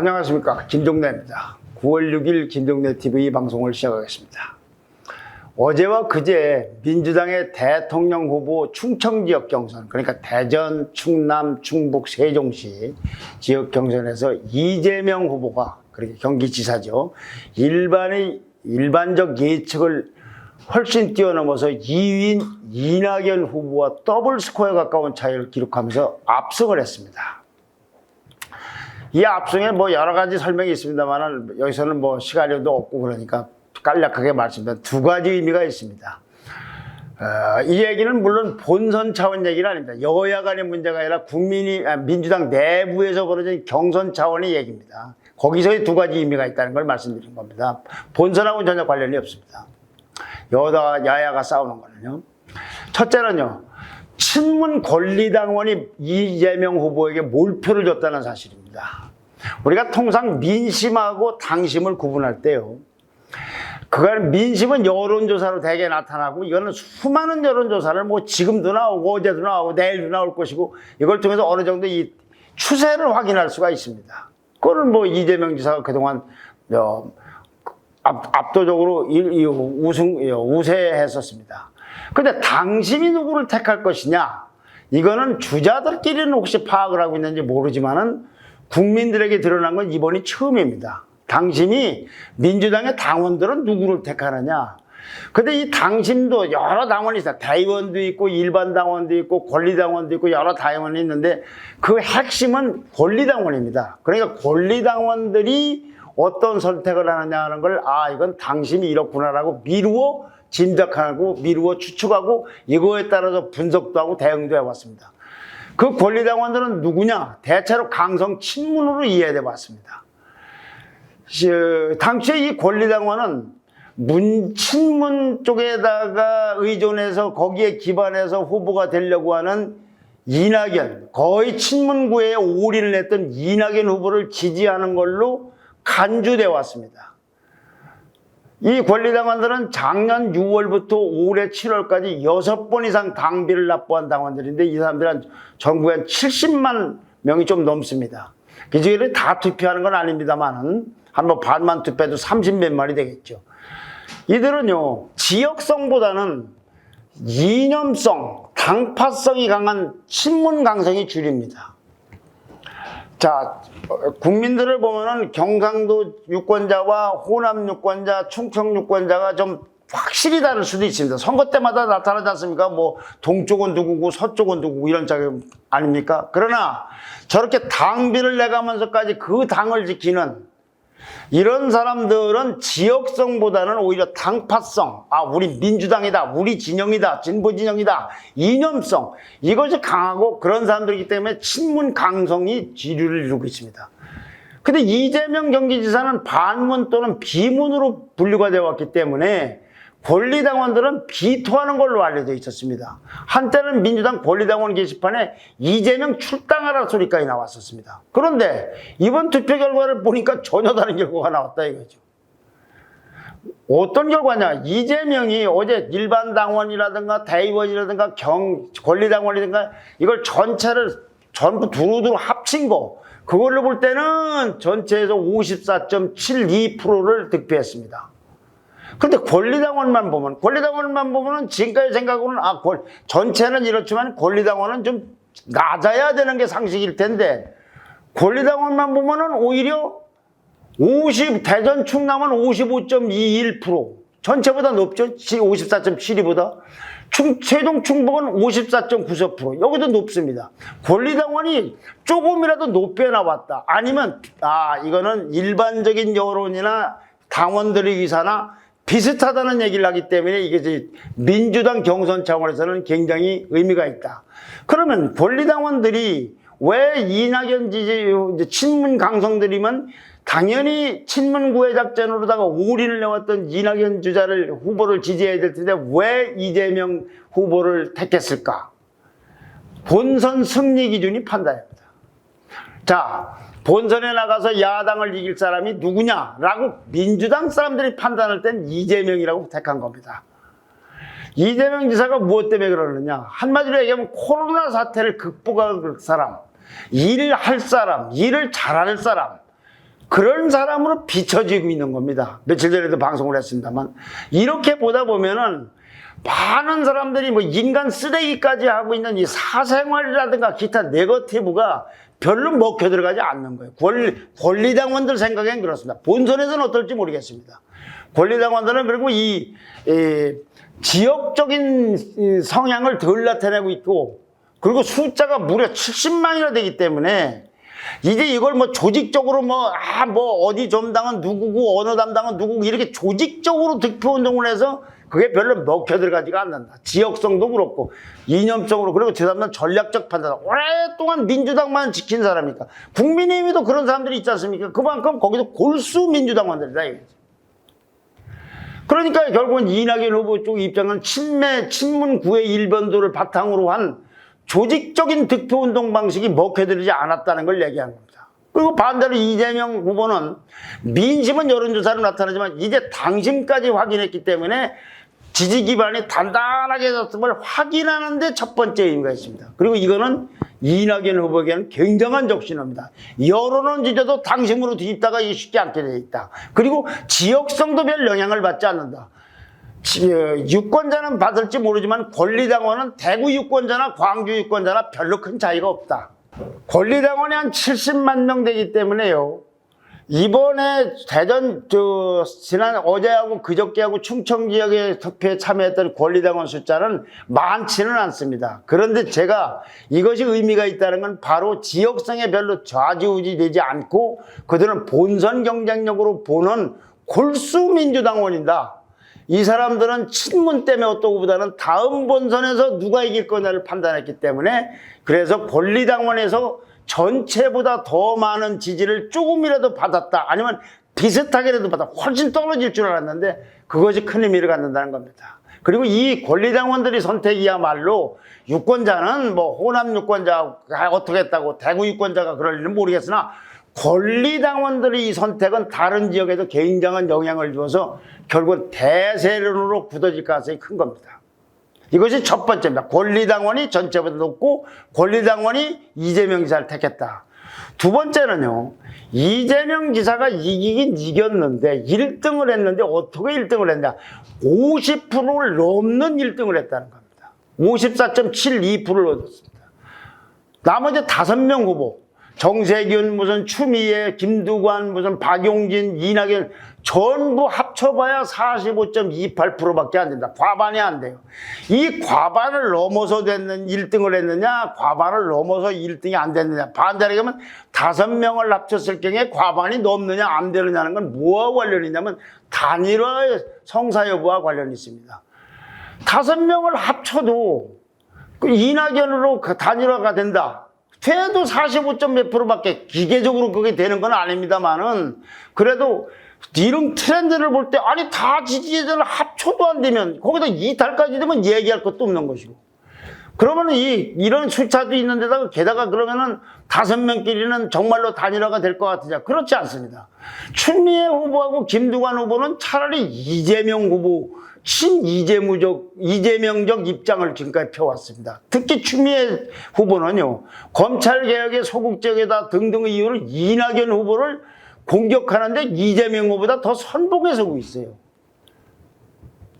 안녕하십니까 김종래입니다. 9월 6일 김종래 TV 방송을 시작하겠습니다. 어제와 그제 민주당의 대통령 후보 충청 지역 경선 그러니까 대전, 충남, 충북, 세종시 지역 경선에서 이재명 후보가 그렇게 경기지사죠. 일반의 일반적 예측을 훨씬 뛰어넘어서 2위인 이낙연 후보와 더블 스코어에 가까운 차이를 기록하면서 압승을 했습니다. 이 압승에 뭐 여러 가지 설명이 있습니다만 여기서는 뭐 시간도 없고 그러니까 간략하게 말씀드리면 두 가지 의미가 있습니다. 어, 이 얘기는 물론 본선 차원 얘기는 아닙니다. 여야 간의 문제가 아니라 국민이 아, 민주당 내부에서 벌어진 경선 차원의 얘기입니다. 거기서의 두 가지 의미가 있다는 걸 말씀드린 겁니다. 본선하고는 전혀 관련이 없습니다. 여다 야야가 싸우는 거는요. 첫째는요. 친문 권리당원이 이재명 후보에게 몰표를 줬다는 사실입니다. 우리가 통상 민심하고 당심을 구분할 때요. 그건 민심은 여론조사로 대개 나타나고 이거는 수많은 여론조사를 뭐 지금도 나오고 어제도 나오고 내일도 나올 것이고 이걸 통해서 어느 정도 이 추세를 확인할 수가 있습니다. 그거를 뭐 이재명 지사가 그동안 어, 압, 압도적으로 우승, 우세했었습니다. 근데 당신이 누구를 택할 것이냐? 이거는 주자들끼리는 혹시 파악을 하고 있는지 모르지만은 국민들에게 드러난 건 이번이 처음입니다. 당신이 민주당의 당원들은 누구를 택하느냐? 근데 이 당심도 여러 당원이 있어요. 대의원도 있고 일반 당원도 있고 권리당원도 있고 여러 당원이 있는데 그 핵심은 권리당원입니다. 그러니까 권리당원들이 어떤 선택을 하느냐 하는 걸 아, 이건 당심이 이렇구나라고 미루어 짐작하고 미루어 추측하고 이거에 따라서 분석도 하고 대응도 해왔습니다. 그 권리당원들은 누구냐? 대체로 강성 친문으로 이해돼 봤습니다. 시- 당시에 이 권리당원은 문, 친문 쪽에다가 의존해서 거기에 기반해서 후보가 되려고 하는 이낙연, 거의 친문구에 올인을 했던 이낙연 후보를 지지하는 걸로 간주돼 왔습니다. 이 권리당원들은 작년 6월부터 올해 7월까지 6번 이상 당비를 납부한 당원들인데 이 사람들은 전국에 한 70만 명이 좀 넘습니다. 그 중에 다 투표하는 건 아닙니다만은 한번 반만 투표해도 30몇 만이 되겠죠. 이들은요, 지역성보다는 이념성, 당파성이 강한 친문 강성이 줄입니다. 자, 어, 국민들을 보면은 경상도 유권자와 호남 유권자, 충청 유권자가 좀 확실히 다를 수도 있습니다. 선거 때마다 나타나지 않습니까? 뭐, 동쪽은 누구고, 서쪽은 누구고, 이런 짝이 아닙니까? 그러나 저렇게 당비를 내가면서까지 그 당을 지키는 이런 사람들은 지역성보다는 오히려 당파성, 아, 우리 민주당이다, 우리 진영이다, 진보 진영이다, 이념성, 이것이 강하고 그런 사람들이기 때문에 친문 강성이 지류를 이루고 있습니다. 근데 이재명 경기지사는 반문 또는 비문으로 분류가 되어 왔기 때문에 권리당원들은 비토하는 걸로 알려져 있었습니다. 한때는 민주당 권리당원 게시판에 이재명 출당하라 소리까지 나왔었습니다. 그런데 이번 투표 결과를 보니까 전혀 다른 결과가 나왔다 이거죠. 어떤 결과냐? 이재명이 어제 일반 당원이라든가 대의원이라든가 경 권리당원이라든가 이걸 전체를 전부 두루두루 합친 거 그걸로 볼 때는 전체에서 54.72%를 득표했습니다. 근데 권리당원만 보면 권리당원만 보면은 지금까지 생각으로는 아 권- 전체는 이렇지만 권리당원은 좀 낮아야 되는 게 상식일 텐데 권리당원만 보면은 오히려 50 대전 충남은 55.21% 전체보다 높죠? 54.72보다. 충, 최종 충북은 54.94% 여기도 높습니다. 권리당원이 조금이라도 높게 나왔다. 아니면 아 이거는 일반적인 여론이나 당원들의 의사나 비슷하다는 얘기를 하기 때문에 이게 민주당 경선 차원에서는 굉장히 의미가 있다. 그러면 권리당원들이 왜 이낙연 지지 친문 강성들이면 당연히 친문 구애 작전으로다가 올인을 해왔던 이낙연 주자를 후보를 지지해야 될 텐데 왜 이재명 후보를 택했을까? 본선 승리 기준이 판단입니다. 자, 본선에 나가서 야당을 이길 사람이 누구냐라고 민주당 사람들이 판단할 땐 이재명이라고 택한 겁니다. 이재명 지사가 무엇 때문에 그러느냐? 한마디로 얘기하면 코로나 사태를 극복할 사람, 일할 사람, 일을 잘할 사람, 그런 사람으로 비춰지고 있는 겁니다. 며칠 전에도 방송을 했습니다만 이렇게 보다 보면은 많은 사람들이 뭐 인간 쓰레기까지 하고 있는 이 사생활이라든가 기타 네거티브가 별로 먹혀 들어가지 않는 거예요. 권리, 권리당원들 생각엔 그렇습니다. 본선에서는 어떨지 모르겠습니다. 권리당원들은 그리고 이, 이 지역적인 이 성향을 덜 나타내고 있고 그리고 숫자가 무려 70만이나 되기 때문에 이제 이걸 뭐 조직적으로 뭐, 아, 뭐, 어디 점당은 누구고, 어느 담당은 누구고, 이렇게 조직적으로 득표 운동을 해서 그게 별로 먹혀 들어가지가 않는다. 지역성도 그렇고, 이념적으로, 그리고 저 사람은 전략적 판단. 오랫동안 민주당만 지킨 사람이니까. 국민의힘에도 그런 사람들이 있지 않습니까? 그만큼 거기도 골수 민주당원들이다. 그러니까 결국은 이낙연 후보 쪽 입장은 친매, 친문 구의 일변도를 바탕으로 한 조직적인 득표 운동 방식이 먹혀들지 않았다는 걸 얘기하는 겁니다. 그리고 반대로 이재명 후보는 민심은 여론조사로 나타나지만 이제 당심까지 확인했기 때문에 지지 기반이 단단하게 섰음을 확인하는 데 첫 번째 의미가 있습니다. 그리고 이거는 이낙연 후보에게는 굉장한 적신호입니다. 여론은 지져도 당심으로 뒤집다가 쉽지 않게 돼 있다. 그리고 지역성도 별 영향을 받지 않는다. 지- 어, 유권자는 받을지 모르지만 권리당원은 대구 유권자나 광주 유권자나 별로 큰 차이가 없다. 권리당원이 한 70만 명 되기 때문에요. 이번에 대전 저 지난 어제하고 그저께하고 충청 지역의 투표에 참여했던 권리당원 숫자는 많지는 않습니다. 그런데 제가 이것이 의미가 있다는 건 바로 지역성에 별로 좌지우지 되지 않고 그들은 본선 경쟁력으로 보는 골수 민주당원이다. 이 사람들은 친문 때문에 어떠고보다는 다음 본선에서 누가 이길 거냐를 판단했기 때문에 그래서 권리당원에서 전체보다 더 많은 지지를 조금이라도 받았다 아니면 비슷하게라도 받아 훨씬 떨어질 줄 알았는데 그것이 큰 의미를 갖는다는 겁니다. 그리고 이 권리당원들이 선택이야말로 유권자는 뭐 호남 유권자가 어떻게 했다고 대구 유권자가 그럴 일은 모르겠으나 권리당원들의 이 선택은 다른 지역에도 굉장한 영향을 주어서 결국은 대세론으로 굳어질 가능성이 큰 겁니다. 이것이 첫 번째입니다. 권리당원이 전체보다 높고 권리당원이 이재명 지사를 택했다. 두 번째는요. 이재명 지사가 이기긴 이겼는데 1등을 했는데 어떻게 1등을 했냐. 50%를 넘는 1등을 했다는 겁니다. 54.72%를 얻었습니다. 나머지 다섯 명 후보 정세균 무슨 추미애 김두관 무슨 박용진 이낙연 전부 합쳐봐야 45.28%밖에 안 된다. 과반이 안 돼요. 이 과반을 넘어서 됐는 1등을 했느냐 과반을 넘어서 1등이 안 됐느냐 반대로 하면 다섯 명을 합쳤을 경우에 과반이 넘느냐 안 되느냐는 건 뭐와 관련이냐면 단일화의 성사 여부와 관련이 있습니다. 다섯 명을 합쳐도 그 이낙연으로 그 단일화가 된다. 돼도 45점 몇 프로밖에 기계적으로 그게 되는 건 아닙니다만은 그래도 이런 트렌드를 볼 때 아니 다 지지자를 합쳐도 안 되면 거기다 이탈까지 되면 얘기할 것도 없는 것이고 그러면은 이 이런 숫자도 있는데다가 게다가 그러면은 다섯 명끼리는 정말로 단일화가 될 것 같으냐 그렇지 않습니다. 추미애 후보하고 김두관 후보는 차라리 이재명 후보 친 이재무적 이재명적 입장을 지금까지 펴왔습니다. 특히 추미애 후보는요 검찰 개혁의 소극적이다 등등의 이유로 이낙연 후보를 공격하는데 이재명 후보보다 더 선봉에 서고 있어요.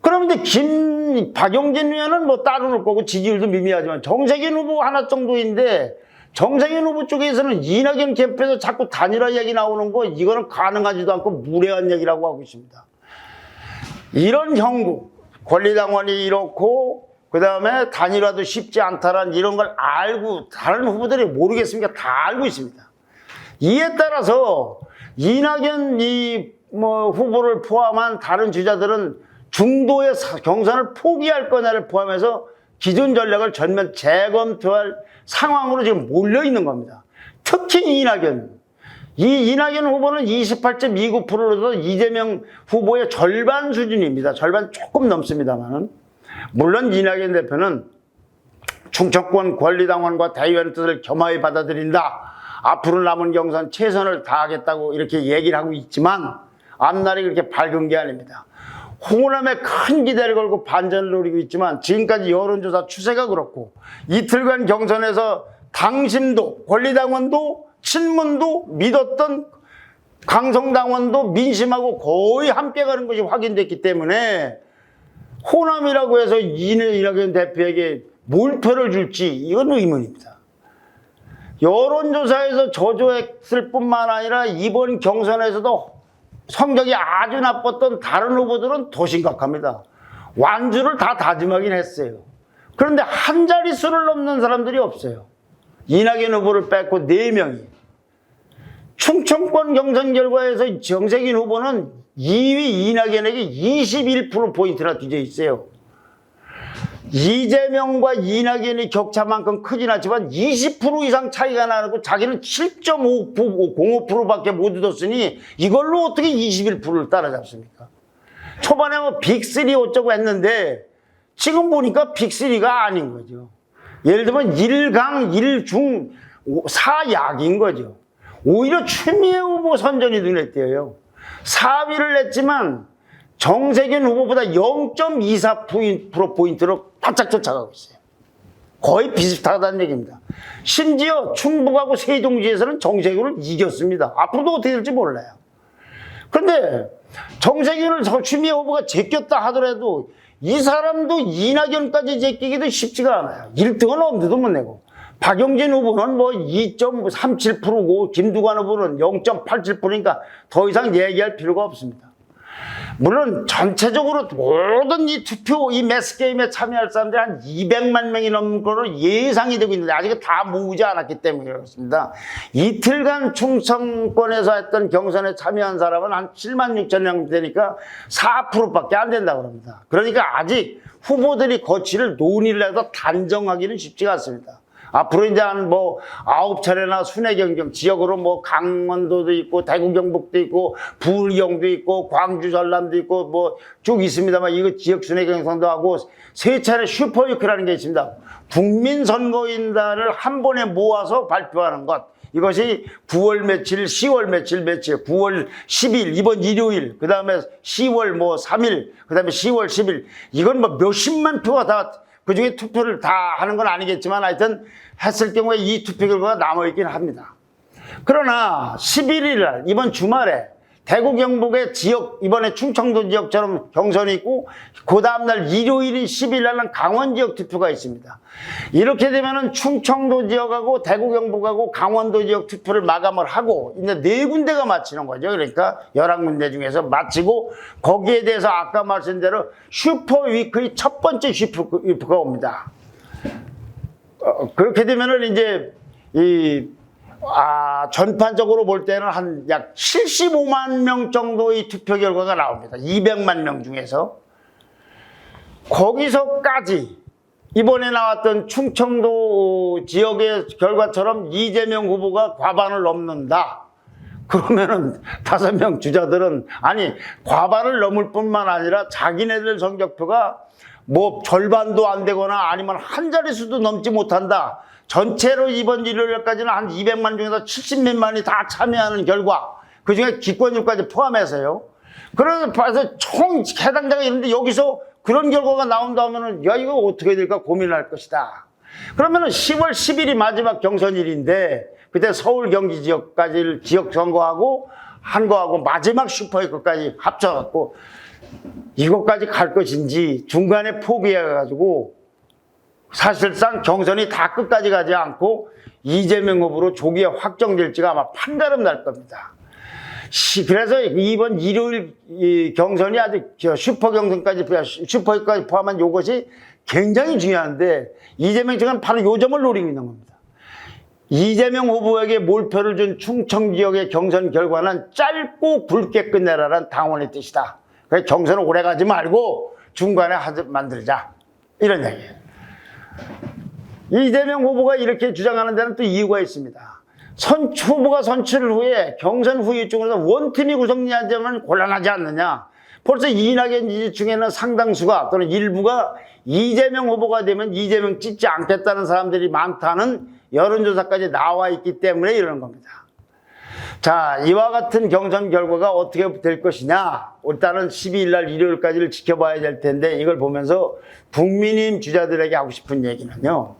그런데 김 박용진 의원은 뭐 따로 놓을 거고 지지율도 미미하지만 정세균 후보 하나 정도인데 정세균 후보 쪽에서는 이낙연 캠프에서 자꾸 단일화 얘기 나오는 거 이거는 가능하지도 않고 무례한 얘기라고 하고 있습니다. 이런 형국 권리당원이 이렇고 그 다음에 단일화도 쉽지 않다라는 이런 걸 알고 다른 후보들이 모르겠습니까? 다 알고 있습니다. 이에 따라서 이낙연 이 뭐 후보를 포함한 다른 주자들은 중도의 사- 경선을 포기할 거냐를 포함해서 기존 전략을 전면 재검토할 상황으로 지금 몰려 있는 겁니다. 특히 이낙연. 이 이낙연 후보는 28.29%로서 이재명 후보의 절반 수준입니다. 절반 조금 넘습니다만은. 물론 이낙연 대표는 충청권 권리당원과 대의원의 뜻을 겸하여 받아들인다. 앞으로 남은 경선 최선을 다하겠다고 이렇게 얘기를 하고 있지만 앞날이 그렇게 밝은 게 아닙니다. 호남에 큰 기대를 걸고 반전을 노리고 있지만 지금까지 여론조사 추세가 그렇고 이틀간 경선에서 당심도 권리당원도 친문도 믿었던 강성당원도 민심하고 거의 함께 가는 것이 확인됐기 때문에 호남이라고 해서 이낙연 대표에게 몰표를 줄지 이건 의문입니다. 여론조사에서 저조했을 뿐만 아니라 이번 경선에서도 성적이 아주 나빴던 다른 후보들은 더 심각합니다. 완주를 다 다짐하긴 했어요. 그런데 한 자릿수를 넘는 사람들이 없어요. 이낙연 후보를 뺐고 4명이. 충청권 경선 결과에서 정세균 후보는 2위 이낙연에게 21%포인트나 뒤져 있어요. 이재명과 이낙연의 격차만큼 크진 않지만 20% 이상 차이가 나고 자기는 7.05%밖에 못 얻었으니 이걸로 어떻게 21%를 따라잡습니까? 초반에 뭐 빅3 어쩌고 했는데 지금 보니까 빅3가 아닌 거죠. 예를 들면 1강, 1중, 4약인 거죠. 오히려 추미애 후보 선전이 눈에 띄어요. 4위를 냈지만 정세균 후보보다 0.24%포인트로 바짝 쫓아가고 있어요. 거의 비슷하다는 얘기입니다. 심지어 충북하고 세종지에서는 정세균을 이겼습니다. 앞으로도 어떻게 될지 몰라요. 그런데 정세균을 저 추미애 후보가 제꼈다 하더라도 이 사람도 이낙연까지 제끼기도 쉽지가 않아요. 1등은 엄두도 못 내고. 박용진 후보는 뭐 2.37%고 김두관 후보는 0.87%니까 더 이상 얘기할 필요가 없습니다. 물론 전체적으로 모든 이 투표, 이 매스 게임에 참여할 사람들이 한 200만 명이 넘는 걸로 예상이 되고 있는데 아직 다 모으지 않았기 때문에 그렇습니다. 이틀간 충청권에서 했던 경선에 참여한 사람은 한 7만 6천 명 되니까 4%밖에 안 된다고 합니다. 그러니까 아직 후보들이 거취를 논의를 해서 단정하기는 쉽지가 않습니다. 앞으로 이제 한 뭐 아홉 차례나 순회 경쟁 지역으로 뭐 강원도도 있고 대구 경북도 있고 부경도 있고 광주 전남도 있고 뭐 쭉 있습니다만 이거 지역 순회 경선도 하고 세 차례 슈퍼위크라는 게 있습니다. 국민 선거인단을 한 번에 모아서 발표하는 것. 이것이 9월 며칠, 10월 며칠, 며칠, 9월 10일, 이번 일요일, 그 다음에 10월 뭐 3일, 그 다음에 10월 10일. 이건 뭐 몇십만 표가 다 그 중에 투표를 다 하는 건 아니겠지만 하여튼 했을 경우에 이 투표 결과가 남아있긴 합니다. 그러나 11일 날, 이번 주말에 대구 경북의 지역, 이번에 충청도 지역처럼 경선이 있고, 그 다음날 일요일인 10일 날은 강원 지역 투표가 있습니다. 이렇게 되면은 충청도 지역하고 대구 경북하고 강원도 지역 투표를 마감을 하고, 이제 네 군데가 마치는 거죠. 그러니까 11군데 중에서 마치고, 거기에 대해서 아까 말씀 대로 슈퍼 위크의 첫 번째 슈퍼 위크가 옵니다. 어, 그렇게 되면은 이제 이 아, 전판적으로 볼 때는 한 약 75만 명 정도의 투표 결과가 나옵니다. 200만 명 중에서. 거기서까지 이번에 나왔던 충청도 지역의 결과처럼 이재명 후보가 과반을 넘는다. 그러면은 다섯 명 주자들은 아니 과반을 넘을 뿐만 아니라 자기네들 성적표가 뭐 절반도 안 되거나 아니면 한 자릿수도 넘지 못한다. 전체로 이번 일요일까지는 한 200만 중에서 70몇 만이 다 참여하는 결과 그 중에 기권율까지 포함해서요. 그래서 총 해당자가 있는데 여기서 그런 결과가 나온다면은 야 이거 어떻게 될까 고민할 것이다. 그러면은 10월 10일이 마지막 경선일인데 그때 서울 경기 지역까지 지역 선거하고 한 거하고 마지막 슈퍼위크까지 합쳐갖고 이것까지 갈 것인지 중간에 포기해가지고 사실상 경선이 다 끝까지 가지 않고 이재명 후보로 조기에 확정될지가 아마 판가름 날 겁니다. 시- 그래서 이번 일요일 이 경선이 아주 저 슈퍼 경선까지 슈퍼까지 포함한 이것이 굉장히 중요한데 이재명 지금 바로 요 점을 노리고 있는 겁니다. 이재명 후보에게 몰표를 준 충청 지역의 경선 결과는 짧고 굵게 끝내라는 당원의 뜻이다. 그래서 경선을 오래 가지 말고 중간에 만들자 이런 얘기예요. 이재명 후보가 이렇게 주장하는 데는 또 이유가 있습니다. 선 후보가 선출 후에 경선 후유 중에서 원팀이 구성되면 곤란하지 않느냐. 벌써 이낙연 지지층에는 상당수가 또는 일부가 이재명 후보가 되면 이재명 찍지 않겠다는 사람들이 많다는 여론조사까지 나와 있기 때문에 이러는 겁니다. 자, 이와 같은 경선 결과가 어떻게 될 것이냐. 일단은 12일 날 일요일까지를 지켜봐야 될 텐데 이걸 보면서 국민의힘 주자들에게 하고 싶은 얘기는요.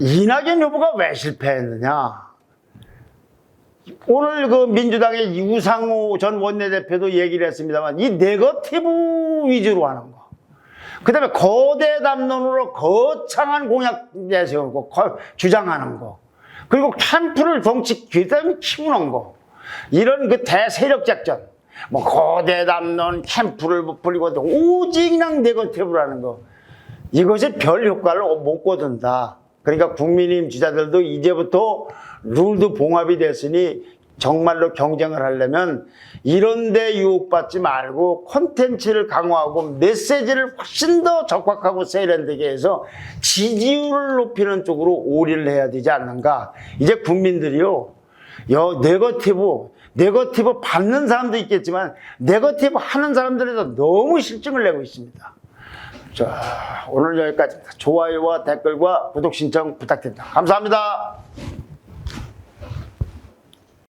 이낙연 후보가 왜 실패했느냐? 오늘 그 민주당의 유상호 전 원내대표도 얘기를 했습니다만 이 네거티브 위주로 하는 거. 그 다음에 거대 담론으로 거창한 공약 내세우고 거- 주장하는 거. 그리고 캠프를 정치 괴담 키우는 거. 이런 그 대세력 작전. 뭐 거대 담론 캠프를 부풀리고 오직 그냥 네거티브라는 거. 이것이 별 효과를 못 거둔다. 그러니까 국민의힘 지자들도 이제부터 룰도 봉합이 됐으니 정말로 경쟁을 하려면 이런데 유혹받지 말고 콘텐츠를 강화하고 메시지를 훨씬 더 적확하고 세련되게 해서 지지율을 높이는 쪽으로 올인을 해야 되지 않는가. 이제 국민들이요. 여 네거티브 네거티브 받는 사람도 있겠지만 네거티브 하는 사람들에도 너무 실증을 내고 있습니다. 자, 오늘 여기까지입니다. 좋아요와 댓글과 구독 신청 부탁드립니다. 감사합니다.